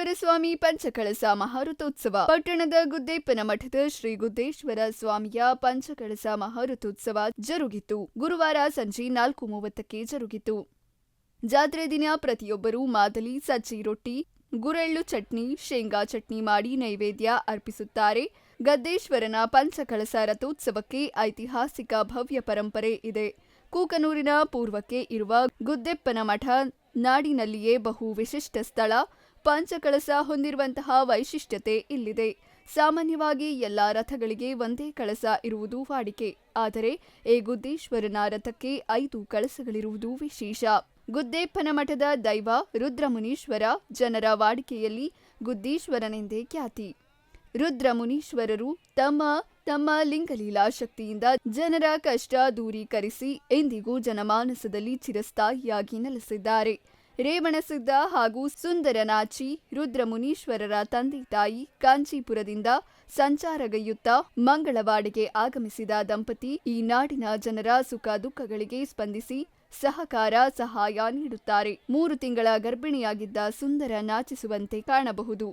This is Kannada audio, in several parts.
ಗುದ್ದೇಶ್ವರ ಸ್ವಾಮಿ ಪಂಚಕಳಸ ಮಹಾರಥೋತ್ಸವ. ಪಟ್ಟಣದ ಗುದ್ದೇಪ್ಪನ ಮಠದ ಶ್ರೀ ಗುದ್ದೇಶ್ವರ ಸ್ವಾಮಿಯ ಪಂಚಕಳಸ ಮಹಾರಥೋತ್ಸವ ಜರುಗಿತು. ಗುರುವಾರ ಸಂಜೆ ನಾಲ್ಕು ಮೂವತ್ತಕ್ಕೆ ಜರುಗಿತು. ಜಾತ್ರೆ ದಿನ ಪ್ರತಿಯೊಬ್ಬರೂ ಮಾದಲಿ, ಸಜ್ಜಿ ರೊಟ್ಟಿ, ಗುರೆಳ್ಳು ಚಟ್ನಿ, ಶೇಂಗಾ ಚಟ್ನಿ ಮಾಡಿ ನೈವೇದ್ಯ ಅರ್ಪಿಸುತ್ತಾರೆ. ಗದ್ದೇಶ್ವರನ ಪಂಚಕಳಸ ರಥೋತ್ಸವಕ್ಕೆ ಐತಿಹಾಸಿಕ ಭವ್ಯ ಪರಂಪರೆ ಇದೆ. ಕೂಕನೂರಿನ ಪೂರ್ವಕ್ಕೆ ಇರುವ ಗುದ್ದೆಪ್ಪನ ಮಠ ನಾಡಿನಲ್ಲಿಯೇ ಬಹು ವಿಶಿಷ್ಟ ಸ್ಥಳ. ಪಂಚಕಳಸ ಹೊಂದಿರುವಂತಹ ವೈಶಿಷ್ಟ್ಯತೆ ಇಲ್ಲಿದೆ. ಸಾಮಾನ್ಯವಾಗಿ ಎಲ್ಲಾ ರಥಗಳಿಗೆ ಒಂದೇ ಕಳಸ ಇರುವುದು ವಾಡಿಕೆ. ಆದರೆ ಈ ಗುದ್ದೇಶ್ವರನ ರಥಕ್ಕೆ ಐದು ಕಳಸಗಳಿರುವುದು ವಿಶೇಷ. ಗುದ್ದೇಪ್ಪನ ಮಠದ ದೈವ ರುದ್ರಮುನೀಶ್ವರ ಜನರ ವಾಡಿಕೆಯಲ್ಲಿ ಗುದ್ದೀಶ್ವರನೆಂದೇ ಖ್ಯಾತಿ. ರುದ್ರಮುನೀಶ್ವರರು ತಮ್ಮ ತಮ್ಮ ಲಿಂಗಲೀಲಾ ಶಕ್ತಿಯಿಂದ ಜನರ ಕಷ್ಟ ದೂರೀಕರಿಸಿ ಎಂದಿಗೂ ಜನಮಾನಸದಲ್ಲಿ ಚಿರಸ್ಥಾಯಿಯಾಗಿ ನೆಲೆಸಿದ್ದಾರೆ. ರೇವಣಸಿದ್ದ ಹಾಗೂ ಸುಂದರನಾಚಿ ರುದ್ರಮುನೀಶ್ವರರ ತಂದೆ ತಾಯಿ ಕಾಂಚೀಪುರದಿಂದ ಸಂಚಾರಗೈಯುತ್ತ ಮಂಗಳವಾಡಿಗೆ ಆಗಮಿಸಿದ ದಂಪತಿ ಈ ನಾಡಿನ ಜನರ ಸುಖ ದುಃಖಗಳಿಗೆ ಸ್ಪಂದಿಸಿ ಸಹಕಾರ, ಸಹಾಯ ನೀಡುತ್ತಾರೆ. ಮೂರು ತಿಂಗಳ ಗರ್ಭಿಣಿಯಾಗಿದ್ದ ಸುಂದರ ನಾಚಿಸುವಂತೆ ಕಾಣಬಹುದು.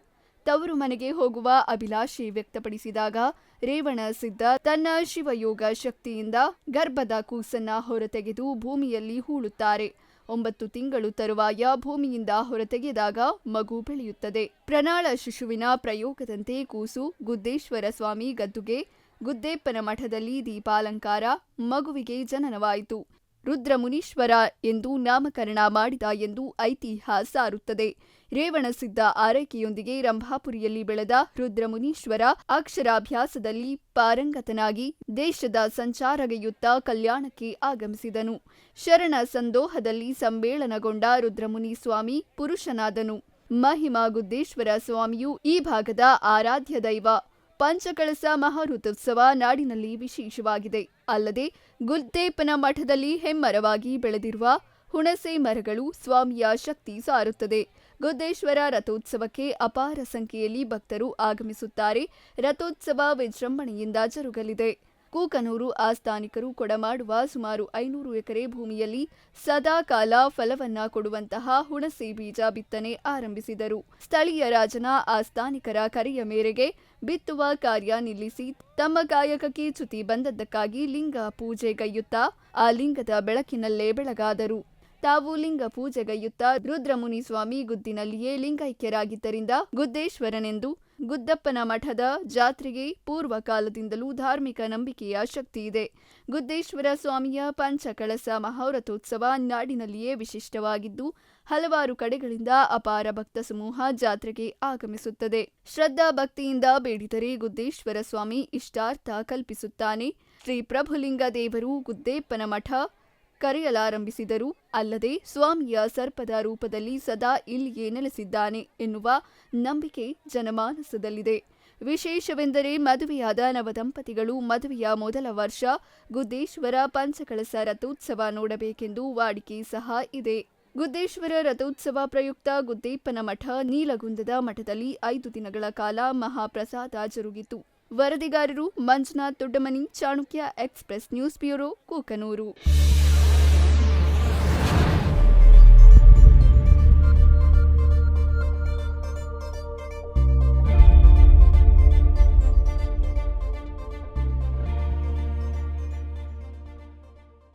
ತವರು ಮನೆಗೆ ಹೋಗುವ ಅಭಿಲಾಷೆ ವ್ಯಕ್ತಪಡಿಸಿದಾಗ ರೇವಣ ಸಿದ್ಧ ತನ್ನ ಶಿವಯೋಗ ಶಕ್ತಿಯಿಂದ ಗರ್ಭದ ಕೂಸನ್ನ ಹೊರತೆಗೆದು ಭೂಮಿಯಲ್ಲಿ ಹೂಳುತ್ತಾರೆ. ಒಂಬತ್ತು ತಿಂಗಳು ತರುವಾಯ ಭೂಮಿಯಿಂದ ಹೊರತೆಗೆದಾಗ ಮಗು ಬೆಳೆಯುತ್ತದೆ. ಪ್ರಣಾಳ ಶಿಶುವಿನ ಪ್ರಯೋಗದಂತೆ ಕೂಸು ಗುದ್ದೇಶ್ವರ ಸ್ವಾಮಿ ಗದ್ದುಗೆ, ಗುದ್ದೇಪ್ಪನ ಮಠದಲ್ಲಿ ದೀಪಾಲಂಕಾರ, ಮಗುವಿಗೆ ಜನನವಾಯಿತು. ರುದ್ರಮುನೀಶ್ವರ ಎಂದು ನಾಮಕರಣ ಮಾಡಿದ ಎಂದು ಐತಿಹ್ಯ ಸಾರುತ್ತದೆ ರೇವಣಸಿದ್ಧ ಆರೈಕೆಯೊಂದಿಗೆ ರಂಭಾಪುರಿಯಲ್ಲಿ ಬೆಳೆದ ರುದ್ರಮುನೀಶ್ವರ ಅಕ್ಷರಾಭ್ಯಾಸದಲ್ಲಿ ಪಾರಂಗತನಾಗಿ ದೇಶದ ಸಂಚಾರಗೆಯುತ್ತ ಕಲ್ಯಾಣಕ್ಕೆ ಆಗಮಿಸಿದನು. ಶರಣ ಸಂದೋಹದಲ್ಲಿ ಸಮ್ಮೇಳನಗೊಂಡ ರುದ್ರಮುನಿ ಸ್ವಾಮಿ ಪುರುಷನಾದನು. ಮಹಿಮಾಗುದ್ದೇಶ್ವರ ಸ್ವಾಮಿಯು ಈ ಭಾಗದ ಆರಾಧ್ಯ ದೈವ. ಪಂಚಕಳಸ ಮಹಾರಥೋತ್ಸವ ನಾಡಿನಲ್ಲಿ ವಿಶೇಷವಾಗಿದೆ. ಅಲ್ಲದೆ ಗುಲ್ತೇಪನ ಮಠದಲ್ಲಿ ಹೆಮ್ಮರವಾಗಿ ಬೆಳೆದಿರುವ ಹುಣಸೆ ಮರಗಳು ಸ್ವಾಮಿಯ ಶಕ್ತಿ ಸಾರುತ್ತದೆ. ಗುದ್ದೇಶ್ವರ ರಥೋತ್ಸವಕ್ಕೆ ಅಪಾರ ಸಂಖ್ಯೆಯಲ್ಲಿ ಭಕ್ತರು ಆಗಮಿಸುತ್ತಾರೆ. ರಥೋತ್ಸವ ವಿಜೃಂಭಣೆಯಿಂದ ಜರುಗಲಿದೆ. ಕೂಕನೂರು ಆಸ್ಥಾನಿಕರು ಕೊಡಮಾಡುವ ಸುಮಾರು ಐನೂರು ಎಕರೆ ಭೂಮಿಯಲ್ಲಿ ಸದಾ ಕಾಲ ಫಲವನ್ನ ಕೊಡುವಂತಹ ಹುಣಸೆ ಬೀಜ ಬಿತ್ತನೆ ಆರಂಭಿಸಿದರು. ಸ್ಥಳೀಯ ರಾಜನ ಆಸ್ಥಾನಿಕರ ಕರೆಯ ಮೇರೆಗೆ ಬಿತ್ತುವ ಕಾರ್ಯ ನಿಲ್ಲಿಸಿ ತಮ್ಮ ಕಾಯಕಕ್ಕೆ ಚ್ಯುತಿ ಬಂದದ್ದಕ್ಕಾಗಿ ಲಿಂಗ ಪೂಜೆಗೈಯುತ್ತಾ ಆ ಲಿಂಗದ ಬೆಳಕಿನಲ್ಲೇ ಬೆಳಗಾದರು. ತಾವು ಲಿಂಗ ಪೂಜೆಗೈಯುತ್ತ ರುದ್ರಮುನಿ ಸ್ವಾಮಿ ಗುದ್ದಿನಲ್ಲಿಯೇ ಲಿಂಗೈಕ್ಯರಾಗಿದ್ದರಿಂದ ಗುದ್ದೇಶ್ವರನೆಂದು ಗುದ್ದಪ್ಪನ ಮಠದ ಜಾತ್ರೆಗೆ ಪೂರ್ವ ಕಾಲದಿಂದಲೂ ಧಾರ್ಮಿಕ ನಂಬಿಕೆಯ ಶಕ್ತಿಯಿದೆ ಗುದ್ದೇಶ್ವರ ಸ್ವಾಮಿಯ ಪಂಚಕಳಸ ಮಹಾರಥೋತ್ಸವ ನಾಡಿನಲ್ಲಿಯೇ ವಿಶಿಷ್ಟವಾಗಿದ್ದು, ಹಲವಾರು ಕಡೆಗಳಿಂದ ಅಪಾರ ಭಕ್ತ ಸಮೂಹ ಜಾತ್ರೆಗೆ ಆಗಮಿಸುತ್ತದೆ. ಶ್ರದ್ಧಾ ಭಕ್ತಿಯಿಂದ ಬೇಡಿದರೆ ಗುದ್ದೇಶ್ವರ ಸ್ವಾಮಿ ಇಷ್ಟಾರ್ಥ ಕಲ್ಪಿಸುತ್ತಾನೆ. ಶ್ರೀ ಪ್ರಭುಲಿಂಗ ದೇವರು ಗುದ್ದೇಪ್ಪನ ಮಠ ಕರೆಯಲಾರಂಭಿಸಿದರು. ಅಲ್ಲದೆ ಸ್ವಾಮಿಯ ಸರ್ಪದ ರೂಪದಲ್ಲಿ ಸದಾ ಇಲ್ಲಿಯೇ ನೆಲೆಸಿದ್ದಾನೆ ಎನ್ನುವ ನಂಬಿಕೆ ಜನಮಾನಸದಲ್ಲಿದೆ. ವಿಶೇಷವೆಂದರೆ ಮದುವೆಯಾದ ನವದಂಪತಿಗಳು ಮದುವೆಯ ಮೊದಲ ವರ್ಷ ಗುದ್ದೇಶ್ವರ ಪಂಚಕಳಸ ರಥೋತ್ಸವ ನೋಡಬೇಕೆಂದು ವಾಡಿಕೆ ಸಹ ಇದೆ. ಗುದ್ದೇಶ್ವರ ರಥೋತ್ಸವ ಪ್ರಯುಕ್ತ ಗುದ್ದೇಪ್ಪನ ಮಠ ನೀಲಗುಂದದ ಮಠದಲ್ಲಿ ಐದು ದಿನಗಳ ಕಾಲ ಮಹಾಪ್ರಸಾದ ಜರುಗಿತು. ವರದಿಗಾರರು Manjunath Doddamani, Chanakya express news bureau, Kukanur.